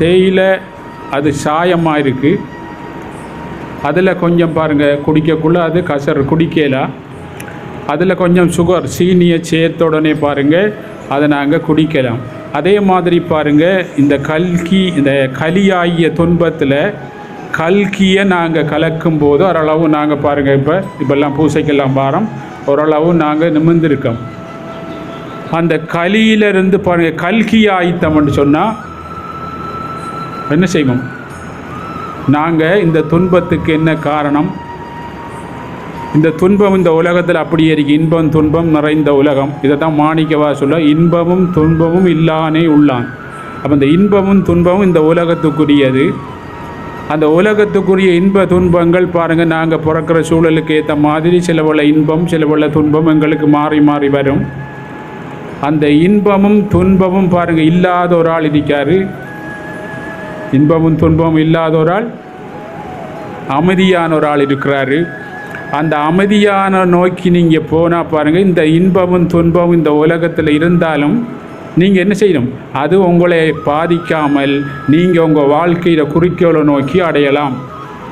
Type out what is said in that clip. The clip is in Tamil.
தேயிலை அது சாயமாக இருக்குது அதில் கொஞ்சம் பாருங்கள் குடிக்கக்குள்ளே அது கசர் குடிக்கலாம் அதில் கொஞ்சம் சுகர் சீனியை சேர்த்த உடனே பாருங்கள் அதை நாங்கள் குடிக்கலாம். அதே மாதிரி பாருங்கள் இந்த கல்கி இந்த கலியாகிய துன்பத்தில் கல்கியை நாங்கள் கலக்கும் போது ஓரளவு நாங்கள் பாருங்கள் இப்போ இப்போல்லாம் பூசைக்கெல்லாம் பாரம் ஓரளவு நாங்கள் நிமிர்ந்திருக்கோம். அந்த களியிலிருந்து பாருங்கள் கல்கி ஆயித்தம்னு சொன்னால் என்ன செய்வோம்? நாங்கள் இந்த துன்பத்துக்கு என்ன காரணம்? இந்த துன்பம் இந்த உலகத்தில் அப்படியே இருக்கு. இன்பம் துன்பம் நிறைந்த உலகம். இதை தான் மாணிக்கவா சொல்ல இன்பமும் துன்பமும் இல்லானே உள்ளான். அப்போ இந்த இன்பமும் துன்பமும் இந்த உலகத்துக்குரியது. அந்த உலகத்துக்குரிய இன்ப துன்பங்கள் பாருங்கள் நாங்கள் பிறக்கிற சூழலுக்கு ஏற்ற மாதிரி சில உள்ள இன்பம் சில துன்பம் எங்களுக்கு மாறி மாறி வரும். அந்த இன்பமும் துன்பமும் பாருங்கள் இல்லாத ஒரு ஆள் இருக்காரு. இன்பமும் துன்பமும் இல்லாத ஒரு ஆள் அமைதியான ஒரு ஆள் இருக்கிறாரு. அந்த அமைதியான நோக்கி நீங்கள் போனால் பாருங்கள் இந்த இன்பமும் துன்பமும் இந்த உலகத்தில் இருந்தாலும் நீங்கள் என்ன செய்யணும்? அது உங்களை பாதிக்காமல் நீங்கள் உங்கள் வாழ்க்கையில் குறிக்கோளை நோக்கி அடையலாம்.